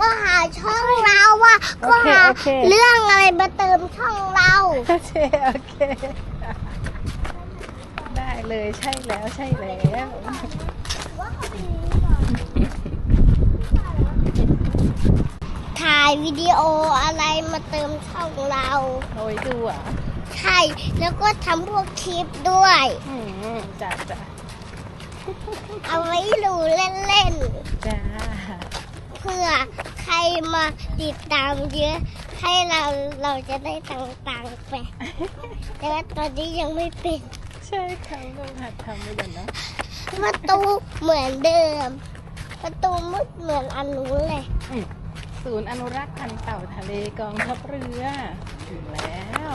ที่ไหนนะก็หาช่องเราว่าโอก็เคหาโอเค เรื่องอะไรมาเติมช่องเรา โอเคโอเค ได้เลยใช่แล้วใช่แล้ว ถ่ายวิดีโออะไรมาเติมช่องเรา โอ้ยดูอะใช่ แล้วก็ทำพวกคลิปด้วย อืมจ้าจ้าเอาไว้ดูเล่นจ้าๆเพื่อใครมาติดตามเยอะ ให้เราเราจะได้ตังค์ๆไป แต่ว่าตอนนี้ยังไม่เป็นใช่ค่ะเราหัดทำไปก่อนเนอะประตูเหมือนเดิม ประตูมุดเหมือนอันนู้นเลยอืมศูนย์อนุรักษ์พันธุ์เต่าทะเลกองทัพเรือถึงแล้ว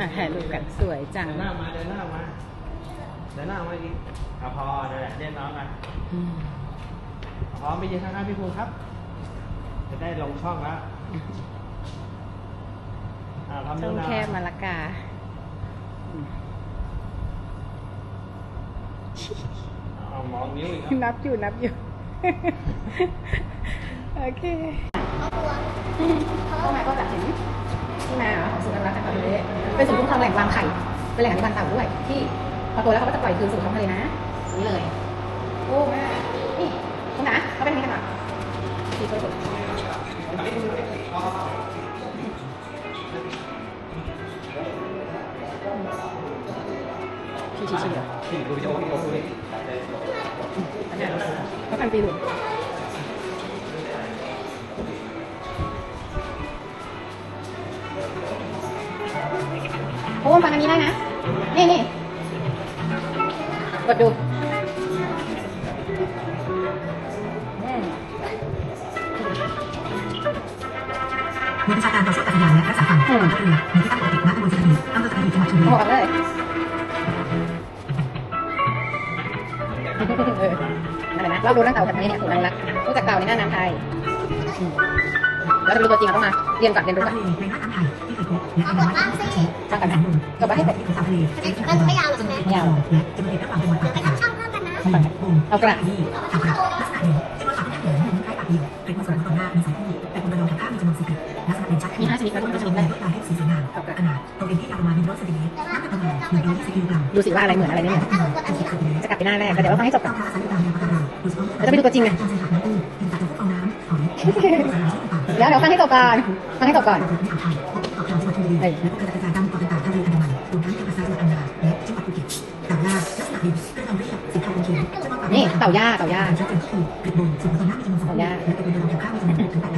อะถ่ายรูปกันสวยจังเดินหน้ามาเดินหน้ามา เดินหน้ามาอีกเอาพอเดี๋ยวแหละเรียกน้องมาอืมพร้อมไปยืนข้างๆพี่ภูมิครับ จะได้ลงช่องแล้วอ่าทำช่ดูองนะแคบมาละกา เอามองนิ้วอีกครับ นับอยู่นับอยู่ โอเคเข้ามาก็แบบเห็นที่มาของศูนย์อนุรักษ์ทางทะเลเป็นศูนย์คุ้มครองแหล่งวางไข่ เป็นแหล่งอนุบาลเต่าด้วย ที่ พอโตแล้วเขาก็จะปล่อยคืนสู่ท้องทะเลนะนี่เลยโอ้แม่นี่คุณนะเขาเป็นยังไงกันหรอที่เขาบอกชี้ชี้ชี้เหรอที่ดูวิดีโอวิดีโอดูดิอันเนี้ยเขากันปีหลุดโอ้ฟังอันนี้ได้นะ มีประชาการต่อสู้กับพยานและรักษาฝั่งกองทัพเรือมีที่ตั้งปกติณตำบลสัตหีบอำเภอสัตหีบจังหวัดชลบุรีโอ้กันเลยเออนั่นแหละนะ เราดูเรื่องเต่าแบบนี้เนี่ยถูกอนุรักษ์รู้จักเต่าในหน้าน้ำไทยอืมแล้วจะรู้ตัวจริงเราต้องมาเรียนก่อนเรียนรู้ก่อนเลในน่านน้ำไทยที่เคยพบและอนุมัติให้ชัดเจนฟังกันนะจบไปให้ให้เสร็จเป็นของชาวทะเลมันไม่ยาวหรอกใช่ไหมไม่ยาวและจำเป็นระหว่างจังหวัดเดี๋ยไปต่างทำช่องเพิ่มกันนะเอากระที่เอากระลักษ ดูสิว่าอะไรเหมือนอะไรไม่เหมือนถ้าเรากดอันนี้นะจะกลับไปหน้าแรกก็เดี๋ยวเราฟังให้จบก่อนต้องอาศัยอยู่ตามแนวปะการังโดยเฉพาะเราจะไปดูตัวจริงไงตามชายหาดน้ำตื้นเป็นสัตว์ตัวพวกเอาน้ำหอยเดี๋ยวเดี๋ยวฟังให้จบก่อนฟังให้จบก่อนในอ่าวไทยเกาะกลางจังหวัดชลบุรีและก็กระจายตามเกาะต่างๆทะเลอันดามันรวมทั้งจังหวัดทรายจังหวัดอันดามันและจังหวัดภูเก็ตแต่ว่าลักษณะดินก็ทำด้วยสีขาวเป็นเขียวจะมากกว่านี่เต่าย่าเต่าย่าชัดเจนก็คือเกล็ดบนส่วนผสมน้ำมีจำนวนสองคู่และเกล็ดบนรองแถวข้างมีจำนวน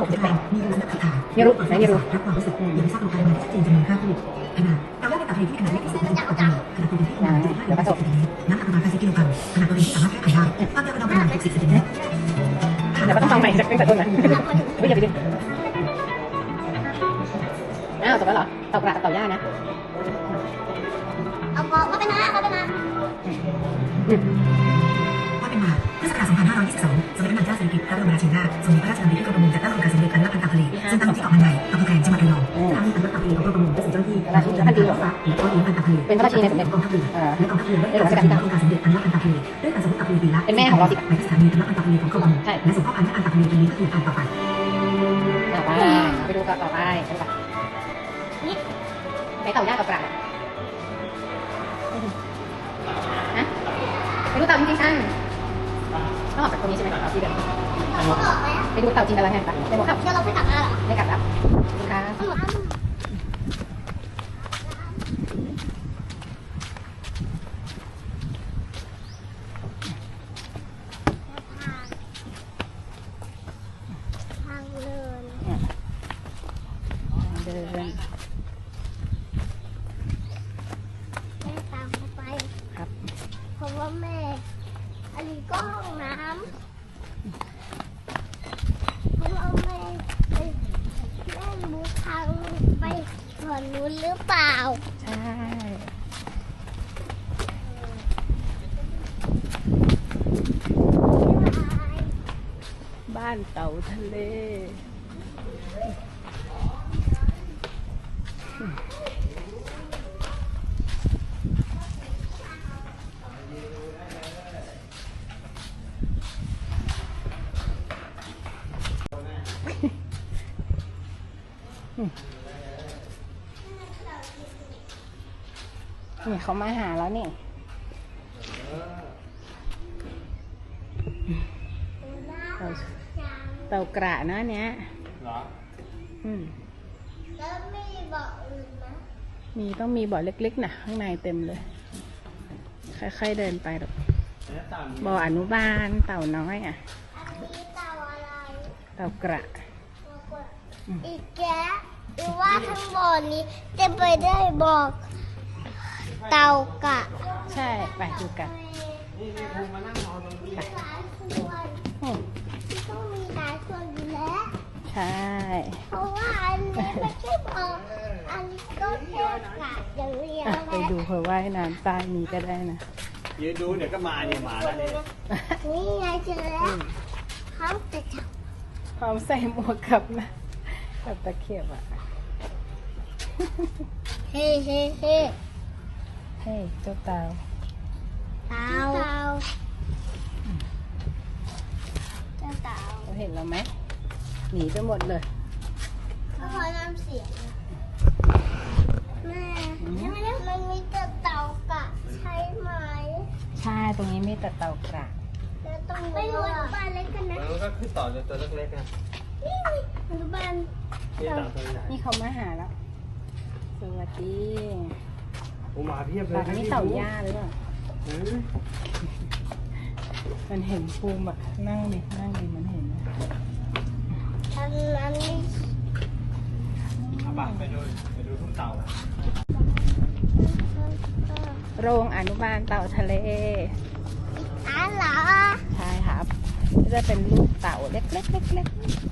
หกถึงแปด แผ่นในขณะที่เต่าบนและเต่ากระมีเพียงห้าแผ่นลักษณะพิเศษของเต่าย่าก็คือเกล็ดบนมีรูสำหรับถ่ายรับความรู้สึกยังไม่ทราบโลกามาที่ชัดเจนจำนวนห้าคู่ขนาดเต่าย่าเป็นเต่าทะเลที่ขนาดเล็กที่สุดในจักรวาลขนาดตัวที่ประมาณ75เซนติเมตรน้ำหนักประมาณ80กิโลกรัมขนาดตัวที่สามารถแพร่ไขได้ความยาวประมาณ60เซนติเมตรเดี๋ยวก็ต้องฟังใหม่จากตั้งแต่ต้นนะไม่อย่าไปดึงอ้าวจบแล้วเหรอเต่ากระกับเต่าย่านะเอาบอกว่าเป็นนะเอาเป็นนะว่าเป็นมาเมื่อศักราช2522สมเด็จพระนางเจ้าสิริกิติ์พระบรมราชินีนาถทรง พันธุ์เต่าทะเลกองทัพเรือและกองทัพเรือได้จัดตั้งโครงการสมเด็จอนุรักษ์พันธุ์เต่าทะเลด้วยการส่งเต่าทะเลปีละไปที่สถานีอนุรักษ์พันธุ์เต่าทะเลของกรมประมงและส่งพ่อพันธุ์และพันธุ์เต่าทะเลตัวนี้เพื่อเป็นพันธุ์ต่อไปต่อไปไปดูต่อไปไปดูก่อนนี่ไหนเต่าย่ากับกระนะไปดูเต่าจริงๆกันต้องออกจากตรงนี้ใช่ไหมเอาที่เดิมเขาบอกไหมไปดูเต่าจริงกันแล้วไงไปไปหมดครับเดี๋ยวเราไปกลับมาเหรอไม่กลับแล้วคุณคะ หนูอ้ำทางเดิน เดินแม่ตามเขาไป ครับ เพราะว่าแม่ อันนี้ก็ห้องน้ำเพราะว่าแม่ไปแม่รู้ทางไปส่วนนู้นหรือเปล่า ใช่บ้านเต่าทะเล นี่เขามาหาแล้วนี่เต่ากระนะเนี้ยหรอ อืมแล้วมีบ่ออื่นไหมมีต้องมีบ่อเล็กๆนะข้างในเต็มเลย ค่อยๆเดินไปหรอกบ่ออนุบาลเต่าน้อยอะอันนี้เต่าอะไร เต่ากระอีกแก หรือว่าทั้งบ่อนี้จะไปได้บอกเต่ากะใช่ไปดูกันนี่นี่ภูมิมานั่งนอนตรงนี้หลายส่วนอืมต้องมีหลายส่วนอยู่แล้ว ใช่ เพราะว่าอันนี้ไม่ใช่บอกอันนี้ก็แค่กะอย่างเดียวอะไปนะดูเผื่อว่ายน้ำใต้นี้ก็ได้นะ ยืนดูเดี๋ยวก็มาเนี่ยมาแล้วเนี่ยนี่ไงเจอแล้วเขาจะจับ พร้อมใส่หมวกกับนะ กับตะเขียบอะ เฮ้เฮ้เฮ้เฮ้ยเจ้าเต่าเต่าเต่าเจ้าเต่าเขาเห็นเราไหมหนีไปหมดเลยเขาขอน้ำเสียงแม่มันมีแต่เต่ากะใช่ไหมใช่ตรงนี้มีแต่เต่ากระแล้วตรงไม่รู้อนุบาลเล็กกันนะแล้วก็ขึ้นต่อจากตัวเล็กๆนะนี่อนุบาล นี่ตามตัวใหญ่นี่เขามาหาแล้ว สวัสดีโอ้มาเพียบเลปายกอันนี้เต่าย่าหรือเปล่า เออมันเห็นภูมิอะนั่งดินั่งดิมันเห็นนะอันนั้นนี่เอาบัไปดูไปดูทุ่งเต่าโรงอนุบาลเต่าทะเล อ๋อเหรอ ใช่ครับก็จะเป็นลูกเต่าเล็กๆเล็กๆ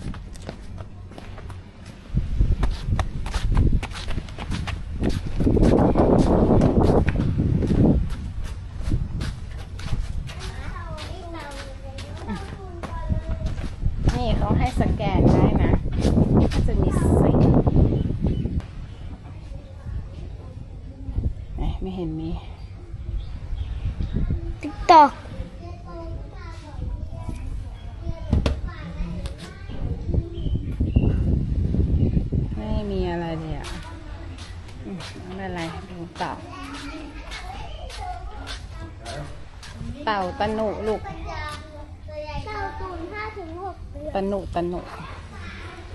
นี่เขาให้สแกนได้นะก็จะมีสิเอ๊ะไม่เห็นมีติ๊กตอกไม่มีอะไรเลยอะอืมไม่เป็นไรดูเต่า เต่าตะหนุลูก เก้าศูนย์ห้าถึงหกเดือน ตะหนุ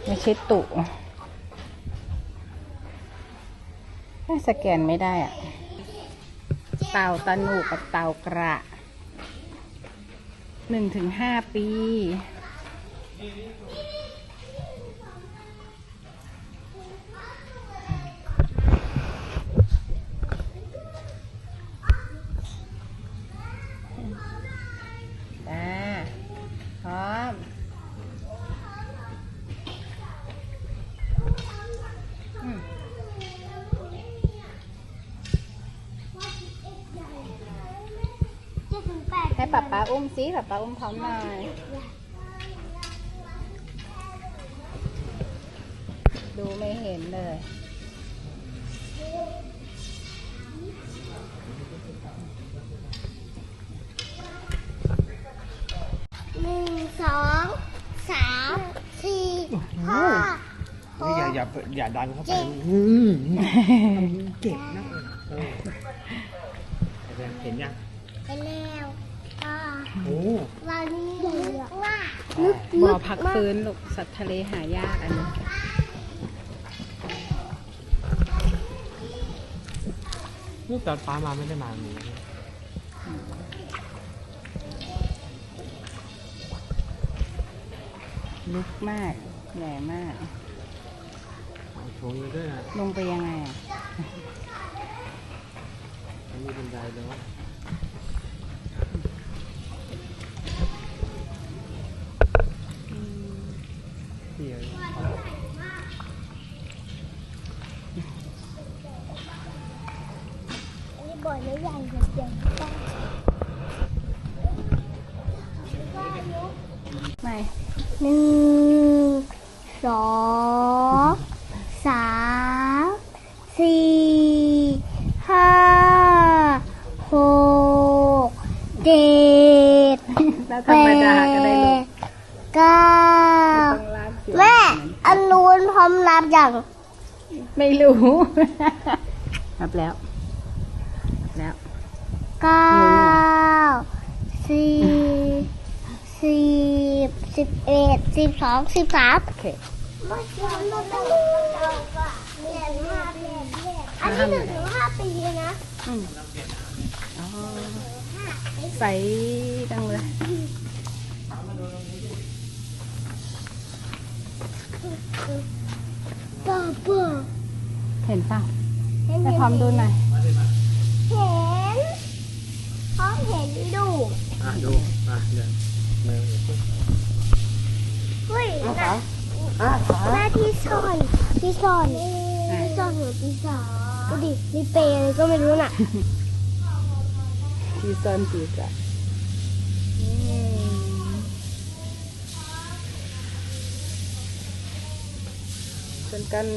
ไม่ใช่ตุไม่สแกนไม่ได้อะเต่าตะหนุกับเต่ากระหนึ่งถึงห้าปี จ้าพร้อมอืม เจ็ดถึงแปดให้ป๊าป๊าอุ้มสิป๊าป๊าอุ้มพร้อมหน่อยดูไม่เห็นเลย หนึ่งสองสามสี่ห้าหนี่อย่ากอย่าอย่าดันเข้าไปอืมเจ็บนะเออเห็นยัง ไปแล้วก็ โอ้ วันนี้ว่า บ่อพักฟื้นลูกสัตว์ทะเลหายากอันนี้ลูกตอนฟ้ามาไม่ได้มาหนีลึกมากใหญ่มาก โชว์อยู่ด้วยนะลงไปยังไงอะ มันมีบันไดแล้ว เดี๋ยวอันนี้บ่อยแล้วใหญ่ใหญ่ใหญ่ต้องไม่หนึ่งสองสามสี่ห้าหกเจ็ด แล้วธรรมดาก็ได้ลูก เก้า ต้องลากเสียง แม่ อันนู้นพร้อ มนับอย่างไม่รู้นับแล้วแล้วเก้าสี่สิบสิบเอ็ดสิบสองสิบสามโอเคอันนี้หนึ่งถึงห้าปีนะอืมอ๋อใสจังเลยป้าป้า เห็นเปล่าเห็นให้พร้อมดูหน่อยเห็นพร้อมเห็นดูอะดูอะเดินเดินเฮ้ยเอาหน้าขาอ่าขาหน้าที่ซ่อนที่ซ่อนที่ซ่อนหัวปีศาจดูดิมีเปรย์อะไรก็ไม่รู้น่ะที่ซ่อนปีกอะอืมชนกัน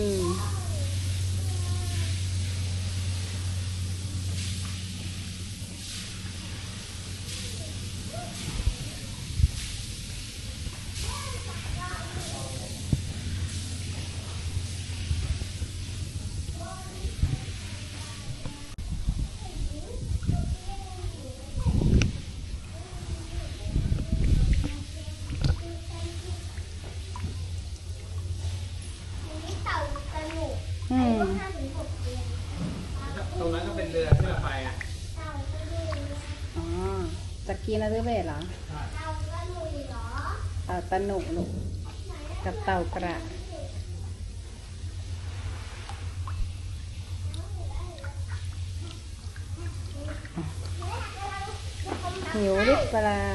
อืม ตรงนั้นก็เป็นเรือที่เราไปอะ อ๋อตะกี้ นะเรือเบสเหรอเต่าตะหนุหนุกับเต่ากระหิวหรือเปล่า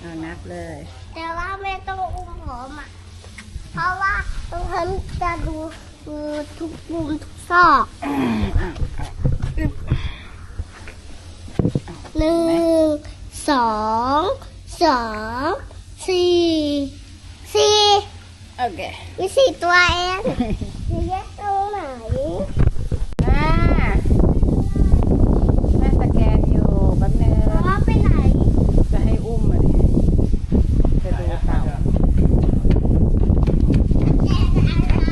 เอานับเลย แต่ว่าไม่ต้องอุ้มผมอะ เพราะว่าตรงนั้นจะดูทุกมุมทุกซอก หนึ่งสองสองสี่สี่โอเคมีสี่ตัวเองมีแยกตรงไหน อ่าแม่สแกนอยู่แป๊บนึง เพราะว่าไปไหน จะให้อุ้มมาดิจะดูเต่า แยกอ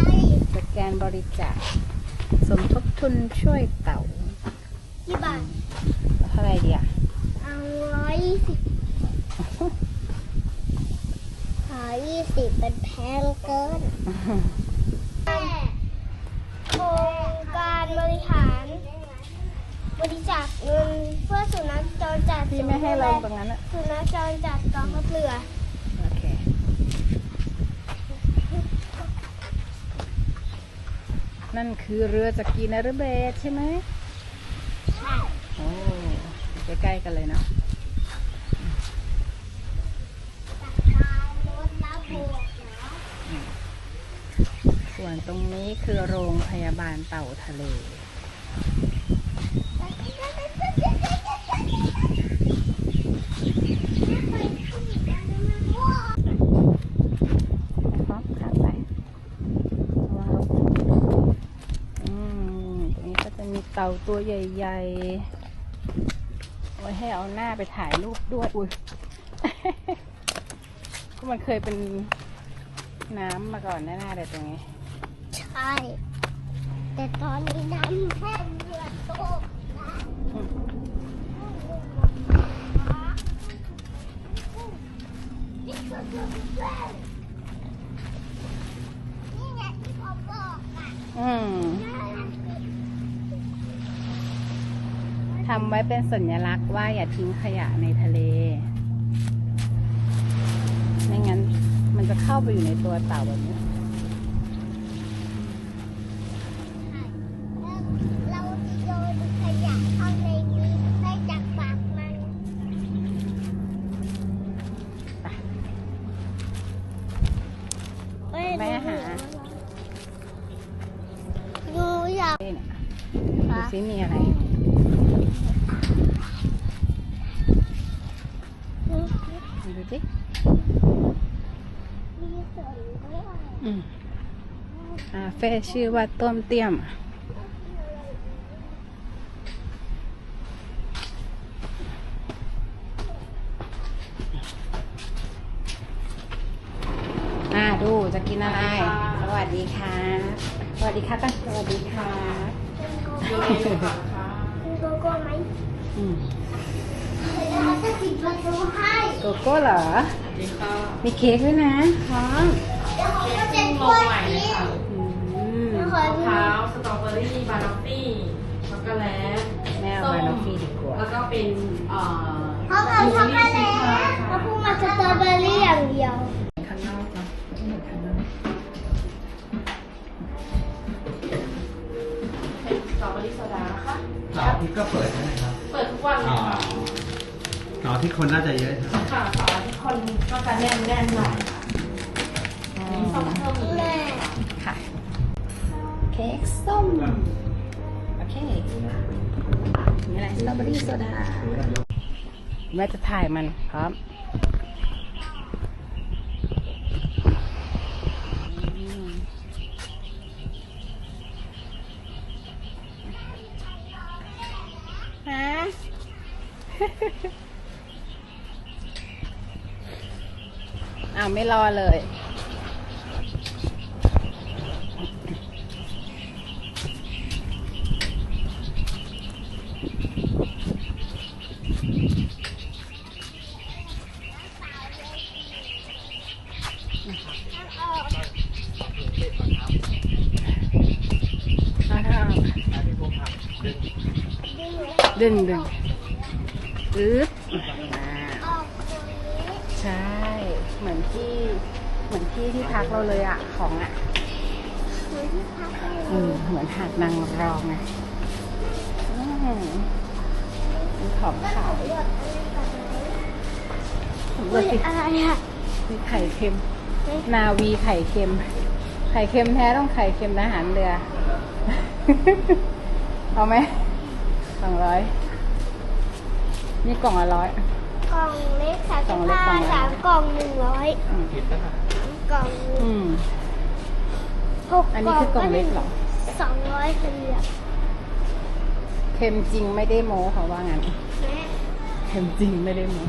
ะไร สแกนบริจาคสมทบทุนช่วยเต่า กี่บาท เท่าไหร่ดีอะ เอาร้อยยี่สิบร้อยยี่สิบเป็นแพงเกิน โครงการบริหาร บริจาคเงินเพื่อสุนัขจรจัด พี่ไม่ให้ลงตรง นั้นอะสุนัขจรจัดกองทัพเรือโอเคนั่นคือเรือจากกีนารุเบสใช่ไหมใช่โอ้ใกล้ๆกันเลยเนาะการลดละบวกเหรอส่วนตรงนี้คือโรงพยาบาลเต่าทะเล นะครับขาไประวังรถอืมตรงนี้ก็จะมี เต่าตัวใหญ่ๆไว้ให้เอาหน้าไปถ่ายรูปด้วย อุ้ยก็มันเคยเป็นน้ำมาก่อนแน่ๆเลยตรงนี้ ใช่ แต่ตอนนี้น้ำแห้งเรือโตกนี่ไงที่เขาบอกอะ อืม ทำไว้เป็นสัญลักษณ์ว่าอย่าทิ้งขยะในทะเล ไม่งั้นมันจะเข้าไปอยู่ในตัวเต่าแบบนี้ เราจะโยนขยะเข้าในนี้ได้จากปากมัน แม่หา หนูอยาก นี่เนี่ยดูซิมีอะไร ดูสิมีส่วนด้วยอืมอ่าเฟซชื่อว่าต้มเตี้ยม อ่าดูจะกินอะไร สวัสดีค่ะ สวัสดีค่ะตั้งสวัสดีค่ะดูมีโกโก้ไหม อืมเราจะปิดประตูให้โกโก้เหรอมีเค้กด้วยนะท้องเดี๋ยวผมจะเป็นคนกินอืมขอมะดูพร้าวสตรอเบอรี่บานอฟฟี่ช็อกโกแลตแม่เอาบานอฟฟี่ดีกว่า แล้วก็เป็นเอ่อเขาเอาช็อกโกแลตเขาพูดมาสตรอเบอรี่อย่างเดียว ข้างนอกนะไม่เหมือนข้างนอกเป็นสตรอเบอรี่โซดานะคะ เสาร์อาทิตย์ก็เปิดใช่ไหมครับ เปิดทุกวันเลอ๋อยค่ะ เสาร์อาที่คนน่าจะเยอะครับค่ะเสาร์อาที่คนก็จะแน่นแน่นๆหน่อยค่ะอันนี้ส้มเพิ่มอีกแม่ค่ะ เค้กส้ม โอเคมีอะไรสตรอเบอรี่โซดาแม่จะถ่ายมันพร้อม ฮะ อ้าวไม่ รอเลย ดึงดึงอึ๊บอ่า ออกตรงนี้ ใช่ เหมือนที่ เหมือนที่ที่พักเราเลยอะของอะเหมือนที่พักอเอยู่อเหมือนหาดนางรองไงอืมมีของขายเลือกอะไรก่อนไหมสำรอุ้วจยสิอะไรอะมีไข่เค็ม นาวีไข่เค็ม ไข่เค็มแท้ต้องไข่เค็มทหารเรือ เอาไหมสองร้อยนี่กล่องละร้อย กล่องเล็กสามกล่สิองบเล็กห้ากล่องใหญ่สามกล่องหนึ่งร้อยอืม กล่องหนึ่งอืม หกอันนี้คือกล่องเล็กเหรอ สองร้อยเป็นเหลือเค็มจริงไม่ได้โม้เขาว่างั้น แม่ เค็มจริงไม่ได้โม้